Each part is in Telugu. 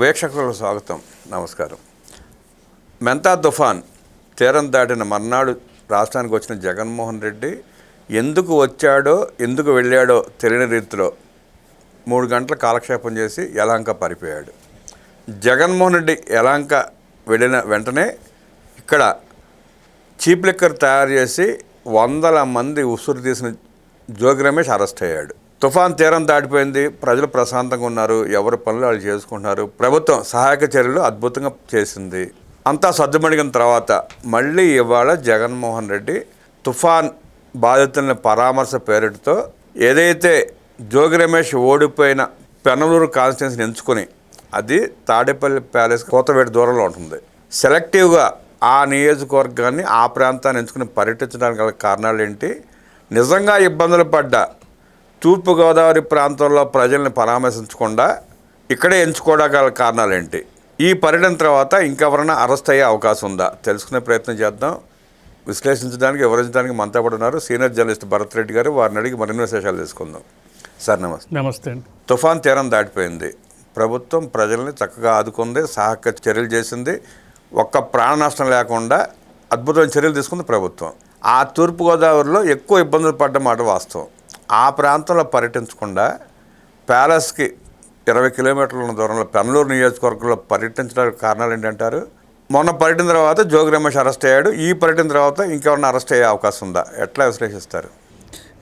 వీక్షకులకు స్వాగతం. నమస్కారం. మెంతా తుఫాన్ తీరం దాటిన మర్నాడు రాష్ట్రానికి వచ్చిన జగన్మోహన్ రెడ్డి ఎందుకు వచ్చాడో ఎందుకు వెళ్ళాడో తెలియని రీతిలో మూడు గంటల కాలక్షేపం చేసి యలాంక పారిపోయాడు. జగన్మోహన్ రెడ్డి యలాంక వెళ్ళిన వెంటనే ఇక్కడ చీప్ లిక్కర్ తయారు చేసి వందల మంది ఉసురు తీసిన జోగి రమేష్ అరెస్ట్ అయ్యాడు. తుఫాన్ తీరం దాటిపోయింది. ప్రజలు ప్రశాంతంగా ఉన్నారు. ఎవరి పనులు వాళ్ళు చేసుకుంటున్నారు. ప్రభుత్వం సహాయక చర్యలు అద్భుతంగా చేసింది. అంతా సర్దుమణిగిన తర్వాత మళ్ళీ ఇవాళ జగన్మోహన్ రెడ్డి తుఫాన్ బాధితుల్ని పరామర్శ పేరుతో ఏదైతే జోగి రమేష్ ఓడిపోయిన పెనలూరు కాన్స్టిట్యున్సీని ఎంచుకొని అది తాడేపల్లి ప్యాలెస్ కోతవేడి దూరంలో ఉంటుంది. సెలెక్టివ్గా ఆ నియోజకవర్గాన్ని ఆ ప్రాంతాన్ని ఎంచుకుని పర్యటించడానికి గల కారణాలు ఏంటి నిజంగా ఇబ్బందులు పడ్డ తూర్పుగోదావరి ప్రాంతంలో ప్రజల్ని పరామర్శించకుండా ఇక్కడే ఎంచుకోవడానికి గల కారణాలు ఏంటి ఈ పర్యటన తర్వాత ఇంకెవరైనా అరెస్ట్ అయ్యే అవకాశం ఉందా? తెలుసుకునే ప్రయత్నం చేద్దాం. విశ్లేషించడానికి వివరించడానికి మనతో పాటు ఉన్నారు సీనియర్ జర్నలిస్ట్ భరత్ రెడ్డి గారు. వారిని అడిగి మరిన్ని విశేషాలు తెలుసుకుందాం. సార్ నమస్తే. నమస్తే అండి. తుఫాన్ తీరం దాటిపోయింది. ప్రభుత్వం ప్రజల్ని చక్కగా ఆదుకుంది సహాయక చర్యలు చేసింది. ఒక్క ప్రాణ నష్టం లేకుండా అద్భుతమైన చర్యలు తీసుకుంది ప్రభుత్వం. ఆ తూర్పుగోదావరిలో ఎక్కువ ఇబ్బందులు పడ్డ మాట వాస్తవం. ఆ ప్రాంతంలో పర్యటించకుండా ప్యాలెస్కి ఇరవై కిలోమీటర్ల ఉన్న దూరంలో పెనలూరు నియోజకవర్గంలో పర్యటించడానికి కారణాలు ఏంటంటారు? మొన్న పర్యటన తర్వాత జోగి రమేష్ అరెస్ట్ అయ్యాడు. ఈ పర్యటన తర్వాత ఇంకెవరైనా అరెస్ట్ అయ్యే అవకాశం ఉందా? ఎట్లా విశ్లేషిస్తారు?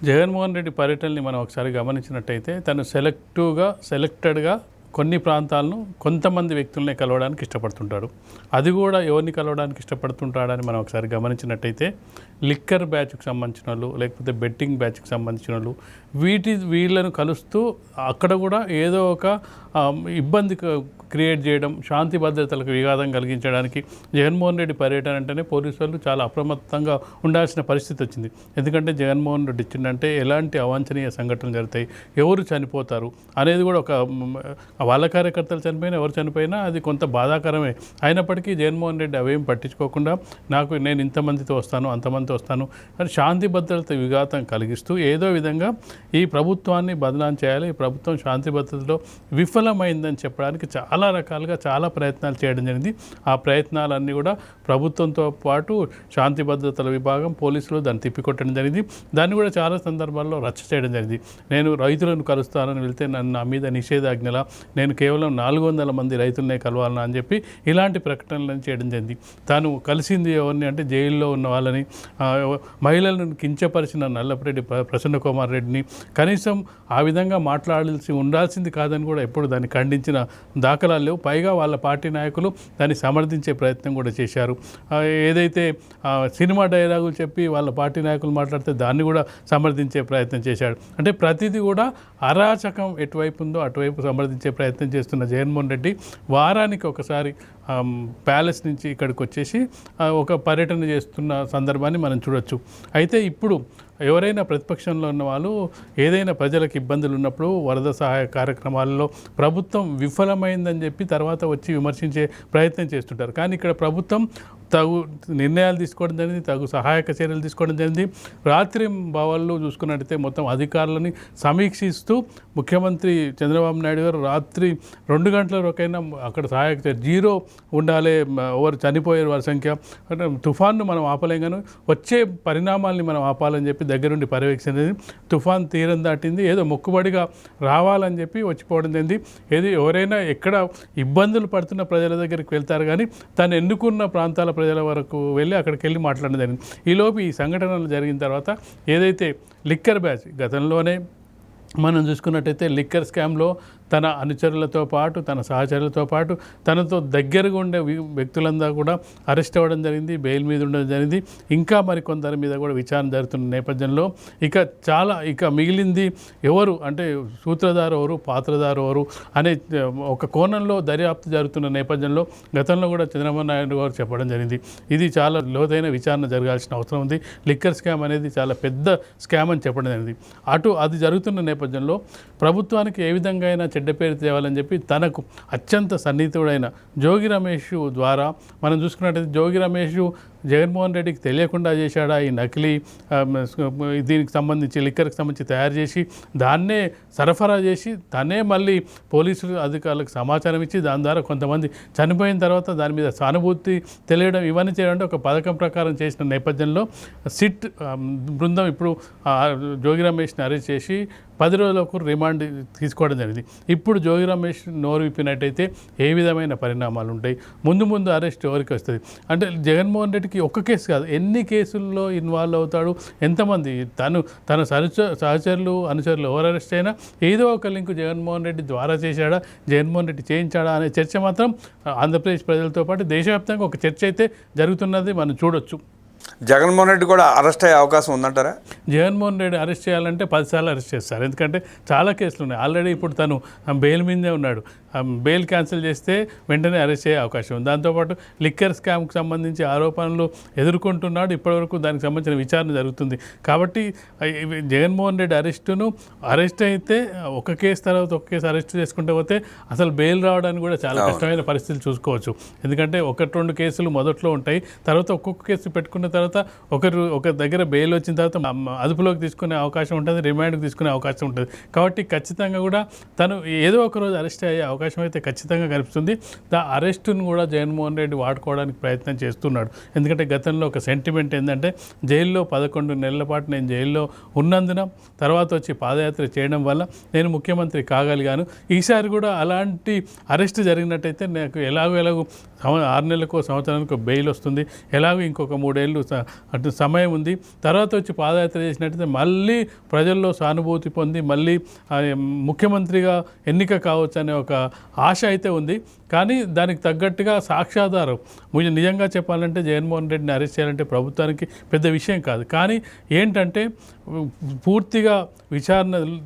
జగన్మోహన్ రెడ్డి పర్యటనని మనం ఒకసారి గమనించినట్టయితే తను సెలెక్టివ్గా సెలెక్టెడ్గా కొన్ని ప్రాంతాలను కొంతమంది వ్యక్తులనే కలవడానికి ఇష్టపడుతుంటాడు అది కూడా ఎవరిని కలవడానికి ఇష్టపడుతుంటాడని మనం ఒకసారి గమనించినట్టయితే లిక్కర్ బ్యాచ్కి సంబంధించిన వాళ్ళు లేకపోతే బెట్టింగ్ బ్యాచ్కి సంబంధించిన వాళ్ళు వీటి వీళ్ళను కలుస్తూ అక్కడ కూడా ఏదో ఒక ఇబ్బంది క్రియేట్ చేయడం శాంతి భద్రతలకు విఘాతం కలిగించడానికి జగన్మోహన్ రెడ్డి పర్యటన అంటేనే పోలీసు వాళ్ళు చాలా అప్రమత్తంగా ఉండాల్సిన పరిస్థితి వచ్చింది. ఎందుకంటే జగన్మోహన్ రెడ్డి ఇచ్చిందంటే ఎలాంటి అవాంఛనీయ సంఘటనలు జరుగుతాయి ఎవరు చనిపోతారు అనేది కూడా ఒక వాళ్ళ కార్యకర్తలు చనిపోయినా ఎవరు చనిపోయినా అది కొంత బాధాకరమే. అయినప్పటికీ జగన్మోహన్ రెడ్డి అవేం పట్టించుకోకుండా నాకు నేను ఇంతమందితో వస్తాను అంతమందితో వస్తాను అని శాంతి భద్రత విఘాతం కలిగిస్తూ ఏదో విధంగా ఈ ప్రభుత్వాన్ని బదనాం చేయాలి ఈ ప్రభుత్వం శాంతి భద్రతలో విఫలమైందని చెప్పడానికి చాలా రకాలుగా చాలా ప్రయత్నాలు చేయడం జరిగింది. ఆ ప్రయత్నాలన్నీ కూడా ప్రభుత్వంతో పాటు శాంతి భద్రతల విభాగం పోలీసులు దాన్ని తిప్పికొట్టడం జరిగింది. దాన్ని కూడా చాలా సందర్భాల్లో రచ్చ చేయడం జరిగింది. నేను రైతులను కలుస్తానని వెళ్తే నన్ను నా మీద నిషేధాజ్ఞల నేను కేవలం నాలుగు వందల మంది రైతులనే కలవాలని అని చెప్పి ఇలాంటి ప్రకటనలను చేయడం జరిగింది. తాను కలిసింది ఎవరిని అంటే జైల్లో ఉన్న వాళ్ళని మహిళలను కించపరిచిన నల్లపరెడ్డి ప్ర- ప్రసన్న కుమార్ రెడ్డిని కనీసం ఆ విధంగా మాట్లాడాల్సి ఉండాల్సింది కాదని కూడా ఎప్పుడు దాన్ని ఖండించిన దాఖలాలు లేవు. పైగా వాళ్ళ పార్టీ నాయకులు దాన్ని సమర్థించే ప్రయత్నం కూడా చేశారు. ఏదైతే సినిమా డైలాగులు చెప్పి వాళ్ళ పార్టీ నాయకులు మాట్లాడితే దాన్ని కూడా సమర్థించే ప్రయత్నం చేశాడు. అంటే ప్రతిదీ కూడా అరాచకం ఎటువైపు ఉందో అటువైపు సమర్థించే ప్రయత్నం చేస్తున్న జగన్మోహన్ రెడ్డి వారానికి ఒకసారి ప్యాలెస్ నుంచి ఇక్కడికి వచ్చేసి ఒక పర్యటన చేస్తున్న సందర్భాన్ని మనం చూడొచ్చు. అయితే ఇప్పుడు ఎవరైనా ప్రతిపక్షంలో ఉన్న వాళ్ళు ఏదైనా ప్రజలకు ఇబ్బందులు ఉన్నప్పుడు వరద సహాయ కార్యక్రమాలలో ప్రభుత్వం విఫలమైందని చెప్పి తర్వాత వచ్చి విమర్శించే ప్రయత్నం చేస్తుంటారు. కానీ ఇక్కడ ప్రభుత్వం తగు నిర్ణయాలు తీసుకోవడం జరిగింది తగు సహాయక చర్యలు తీసుకోవడం జరిగింది. రాత్రి భావాల్లో చూసుకున్నట్టయితే మొత్తం అధికారులని సమీక్షిస్తూ ముఖ్యమంత్రి చంద్రబాబు నాయుడు గారు రాత్రి రెండు గంటల వరకైనా అక్కడ సహాయక చర్య జీరో ఉండాలి ఎవరు చనిపోయారు వారి సంఖ్య. తుఫాన్ను మనం ఆపలేం కానీ వచ్చే పరిణామాల్ని మనం ఆపాలని చెప్పి దగ్గరుండి పర్యవేక్షణ తుఫాన్ తీరం దాటింది ఏదో మొక్కుబడిగా రావాలని చెప్పి వచ్చిపోవడం జరిగింది. ఏది ఎవరైనా ఎక్కడ ఇబ్బందులు పడుతున్న ప్రజల దగ్గరికి వెళ్తారు కానీ తను ఎన్నుకున్న ప్రాంతాల ప్రజల వరకు వెళ్ళి అక్కడికి వెళ్ళి మాట్లాడడం జరిగింది. ఈలోపు ఈ సంఘటనలు జరిగిన తర్వాత ఏదైతే లిక్కర్ బ్యాచ్ గతంలోనే మనం చూసుకున్నట్టయితే లిక్కర్ స్కామ్లో తన అనుచరులతో పాటు తన సహచరులతో పాటు తనతో దగ్గరగా ఉండే వి- వ్యక్తులందరూ కూడా అరెస్ట్ అవ్వడం జరిగింది బెయిల్ మీద ఉండడం జరిగింది. ఇంకా మరికొందరి మీద కూడా విచారణ జరుగుతున్న నేపథ్యంలో ఇక చాలా ఇక మిగిలింది ఎవరు అంటే సూత్రధారు ఎవరు పాత్రధారు ఎవరు అనే ఒక కోణంలో దర్యాప్తు జరుగుతున్న నేపథ్యంలో గతంలో కూడా చంద్రబాబు నాయుడు గారు చెప్పడం జరిగింది. ఇది చాలా లోతైన విచారణ జరగాల్సిన అవసరం ఉంది. లిక్కర్ స్కామ్ అనేది చాలా పెద్ద స్కామ్ అని చెప్పడం జరిగింది. అటు అది జరుగుతున్న నేపథ్యంలో నేపథ్యంలో ప్రభుత్వానికి ఏ విధంగా అయినా చెడ్డ పేరు తేవాలని చెప్పి తనకు అత్యంత సన్నిహితుడైన జోగి రమేష్ ద్వారా మనం చూసుకున్నట్టయితే జోగి రమేష్ జగన్మోహన్ రెడ్డికి తెలియకుండా చేశాడా ఈ నకిలీ దీనికి సంబంధించి లిక్కర్కి సంబంధించి తయారు చేసి దాన్నే సరఫరా చేసి తనే మళ్ళీ పోలీసులు అధికారులకు సమాచారం ఇచ్చి దాని ద్వారా కొంతమంది చనిపోయిన తర్వాత దాని మీద సానుభూతి తెలియడం ఇవన్నీ చేయడం అంటే ఒక పథకం ప్రకారం చేసిన నేపథ్యంలో సిట్ బృందం ఇప్పుడు జోగి రమేష్ని అరెస్ట్ చేసి పది రోజులకు రిమాండ్ తీసుకోవడం జరిగింది. ఇప్పుడు జోగి రమేష్ నోరు విప్పినట్టయితే ఏ విధమైన పరిణామాలు ఉంటాయి? ముందు ముందు అరెస్ట్ ఎవరికి వస్తుంది? అంటే జగన్మోహన్ రెడ్డికి ఒక్క కేసు కాదు. ఎన్ని కేసుల్లో ఇన్వాల్వ్ అవుతాడు? ఎంతమంది? తను తన సహచ సహచరులు అనుచరులు ఎవరు అరెస్ట్ అయినా ఏదో ఒక లింక్ జగన్మోహన్ రెడ్డి ద్వారా చేశాడా? జగన్మోహన్ రెడ్డి చేయించాడా అనే చర్చ మాత్రం ఆంధ్రప్రదేశ్ ప్రజలతో పాటు దేశవ్యాప్తంగా ఒక చర్చ అయితే జరుగుతున్నది మనం చూడొచ్చు. జగన్మోహన్ రెడ్డి కూడా అరెస్ట్ అయ్యే అవకాశం ఉందంటారా? జగన్మోహన్ రెడ్డి అరెస్ట్ చేయాలంటే పదిసార్లు అరెస్ట్ చేస్తారు. ఎందుకంటే చాలా కేసులు ఉన్నాయి. ఆల్రెడీ ఇప్పుడు తను బెయిల్ మీదే ఉన్నాడు. బెయిల్ క్యాన్సిల్ చేస్తే వెంటనే అరెస్ట్ అయ్యే అవకాశం ఉంది. దాంతోపాటు లిక్కర్ స్కామ్కి సంబంధించి ఆరోపణలు ఎదుర్కొంటున్నాడు. ఇప్పటివరకు దానికి సంబంధించిన విచారణ జరుగుతుంది. కాబట్టి జగన్మోహన్ రెడ్డి అరెస్టును అరెస్ట్ అయితే ఒక కేసు తర్వాత ఒక కేసు అరెస్ట్ చేసుకుంటే పోతే అసలు బెయిల్ రావడానికి కూడా చాలా కష్టమైన పరిస్థితులు చూసుకోవచ్చు. ఎందుకంటే ఒకటి రెండు కేసులు మొదట్లో ఉంటాయి. తర్వాత ఒక్కొక్క కేసు పెట్టుకున్న తర్వాత ఒకరు ఒక దగ్గర బెయిల్ వచ్చిన తర్వాత అదుపులోకి తీసుకునే అవకాశం ఉంటుంది రిమాండ్కి తీసుకునే అవకాశం ఉంటుంది. కాబట్టి ఖచ్చితంగా కూడా తను ఏదో ఒక రోజు అరెస్ట్ అయ్యే అవకాశం అవకాశం అయితే ఖచ్చితంగా కనిపిస్తుంది. ద అరెస్టును కూడా జగన్మోహన్ రెడ్డి వాడుకోవడానికి ప్రయత్నం చేస్తున్నాడు. ఎందుకంటే గతంలో ఒక సెంటిమెంట్ ఏంటంటే జైల్లో పదకొండు నెలల పాటు నేను జైల్లో ఉన్నందున తర్వాత వచ్చి పాదయాత్ర చేయడం వల్ల నేను ముఖ్యమంత్రి కాగలిగాను. ఈసారి కూడా అలాంటి అరెస్ట్ జరిగినట్టయితే నాకు ఎలాగో ఎలాగో సంవ- ఆరు నెలలకు సంవత్సరానికి బెయిల్ వస్తుంది. ఎలాగో ఇంకొక మూడేళ్ళు అటు సమయం ఉంది. తర్వాత వచ్చి పాదయాత్ర చేసినట్టయితే మళ్ళీ ప్రజల్లో సానుభూతి పొంది మళ్ళీ ముఖ్యమంత్రిగా ఎన్నిక కావచ్చు అనే ఒక ఆశ అయితే ఉంది. కానీ దానికి తగ్గట్టుగా సాక్ష్యాధారం. మీరు నిజంగా చెప్పాలంటే జగన్మోహన్ రెడ్డిని అరెస్ట్ చేయాలంటే ప్రభుత్వానికి పెద్ద విషయం కాదు. కానీ ఏంటంటే పూర్తిగా విచారణ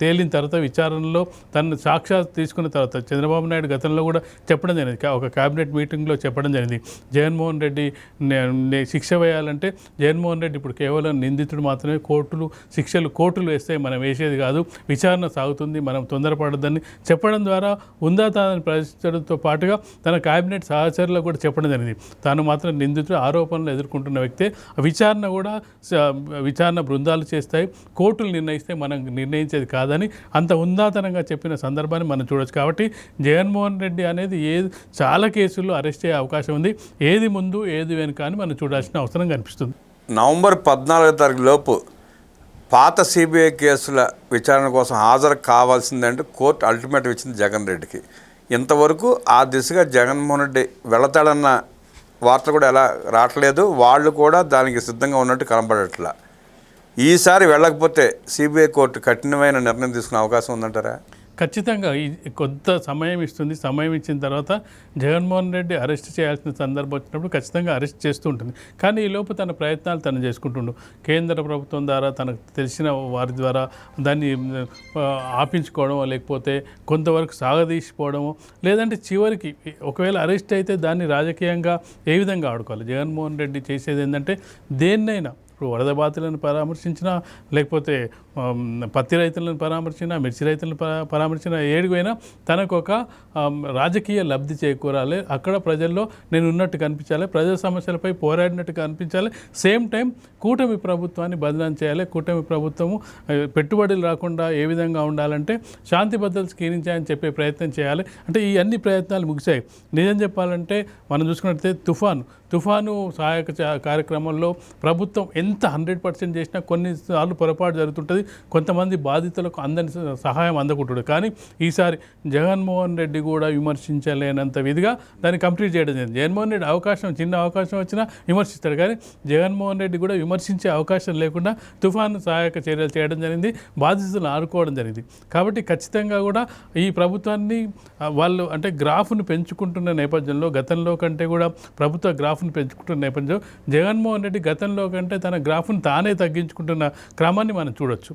తేలిన తర్వాత విచారణలో తన సాక్షాత్ తీసుకున్న తర్వాత చంద్రబాబు నాయుడు గతంలో కూడా చెప్పడం జరిగింది. ఒక క్యాబినెట్ మీటింగ్లో చెప్పడం జరిగింది. జగన్మోహన్ రెడ్డి నే- నే- శిక్ష వేయాలంటే జగన్మోహన్ రెడ్డి ఇప్పుడు కేవలం నిందితుడు మాత్రమే కోర్టులు శిక్షలు కోర్టులు వేస్తే మనం వేసేది కాదు. విచారణ సాగుతుంది మనం తొందరపడద్దని చెప్పడం ద్వారా ఉందా ప్రదర్శించడంతో ప్రశ్నించడంతో పాటుగా తన క్యాబినెట్ సహచరులకు కూడా చెప్పడం జరిగింది. తాను మాత్రం నిందితుడు ఆరోపణలు ఎదుర్కొంటున్న వ్యక్తే. విచారణ కూడా విచారణ బృందాలు చేస్తాయి. కోర్టులు నిర్ణయిస్తే మనం నిర్ణయించేది కాదని అంత ఉందాతనంగా చెప్పిన సందర్భాన్ని మనం చూడొచ్చు. కాబట్టి జగన్మోహన్ రెడ్డి అనేది ఏ చాలా కేసుల్లో అరెస్ట్ అయ్యే అవకాశం ఉంది. ఏది ముందు ఏది వెనుక అని మనం చూడాల్సిన అవసరం కనిపిస్తుంది. నవంబర్ పద్నాలుగో తారీఖు లోపు పాత సిబిఐ కేసుల విచారణ కోసం హాజరు కావాల్సిందంటే కోర్టు అల్టిమేటం ఇచ్చింది జగన్ రెడ్డికి. ఇంతవరకు ఆ దిశగా జగన్మోహన్ రెడ్డి వెళతాడన్న వార్త కూడా ఎలా రావట్లేదు వాళ్ళు కూడా దానికి సిద్ధంగా ఉన్నట్టు కనబడట్లా. ఈసారి వెళ్ళకపోతే సిబిఐ కోర్టు కఠినమైన నిర్ణయం తీసుకునే అవకాశం ఉందంటారా? ఖచ్చితంగా ఈ కొంత సమయం ఇస్తుంది. సమయం ఇచ్చిన తర్వాత జగన్మోహన్ రెడ్డి అరెస్ట్ చేయాల్సిన సందర్భం వచ్చినప్పుడు ఖచ్చితంగా అరెస్ట్ చేస్తూ ఉంటుంది. కానీ ఈ లోపు తన ప్రయత్నాలు తను చేసుకుంటుండు. కేంద్ర ప్రభుత్వం ద్వారా తనకు తెలిసిన వారి ద్వారా దాన్ని ఆపించుకోవడం లేకపోతే కొంతవరకు సాగదీసిపోవడము లేదంటే చివరికి ఒకవేళ అరెస్ట్ అయితే దాన్ని రాజకీయంగా ఏ విధంగా ఆడుకోవాలి? జగన్మోహన్ రెడ్డి చేసేది ఏంటంటే దేన్నైనా ఇప్పుడు వరద బాధితులను పరామర్శించినా లేకపోతే పత్తి రైతులను పరామర్శించినా మిర్చి రైతులను పరామర్శినా ఏడుగైనా తనకు ఒక రాజకీయ లబ్ధి చేకూరాలి. అక్కడ ప్రజల్లో నేను ఉన్నట్టు కనిపించాలి. ప్రజా సమస్యలపై పోరాడినట్టు కనిపించాలి సేమ్ టైం కూటమి ప్రభుత్వాన్ని బదనాం చేయాలి. కూటమి ప్రభుత్వము పెట్టుబడులు రాకుండా ఏ విధంగా ఉండాలంటే శాంతి భద్రతలు క్షీణించాయని చెప్పే ప్రయత్నం చేయాలి. అంటే ఈ అన్ని ప్రయత్నాలు ముగిశాయి. నిజం చెప్పాలంటే మనం చూసుకున్నట్లయితే తుఫాను. తుఫాను సహాయక చ- కార్యక్రమంలో ప్రభుత్వం ఎంత హండ్రెడ్ పర్సెంట్ చేసినా కొన్నిసార్లు పొరపాటు జరుగుతుంటుంది. కొంతమంది బాధితులకు అందని సహాయం అందకుంటుంది కానీ ఈసారి జగన్మోహన్ రెడ్డి కూడా విమర్శించలేనంత విధిగా దాన్ని కంప్లీట్ చేయడం జరిగింది. జగన్మోహన్ రెడ్డి అవకాశం చిన్న అవకాశం వచ్చినా విమర్శిస్తాడు. కానీ జగన్మోహన్ రెడ్డి కూడా విమర్శించే అవకాశం లేకుండా తుఫాను సహాయక చర్యలు చేయడం జరిగింది. బాధితులను ఆడుకోవడం జరిగింది. కాబట్టి ఖచ్చితంగా కూడా ఈ ప్రభుత్వాన్ని వాళ్ళు అంటే గ్రాఫ్ను పెంచుకుంటున్న నేపథ్యంలో గతంలో కంటే కూడా ప్రభుత్వ గ్రాఫ్ గ్రాఫ్ను పెంచుకుంటున్న నేపథ్యం జగన్మోహన్ రెడ్డి గతంలో కంటే తన గ్రాఫ్ను తానే తగ్గించుకుంటున్న క్రమాన్ని మనం చూడొచ్చు.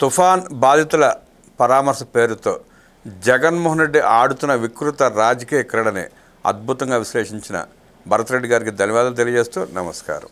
తుఫాన్ బాధితుల పరామర్శ పేరుతో జగన్మోహన్ రెడ్డి ఆడుతున్న వికృత రాజకీయ క్రీడని అద్భుతంగా విశ్లేషించిన భరత్ రెడ్డి గారికి ధన్యవాదాలు తెలియజేస్తూ నమస్కారం.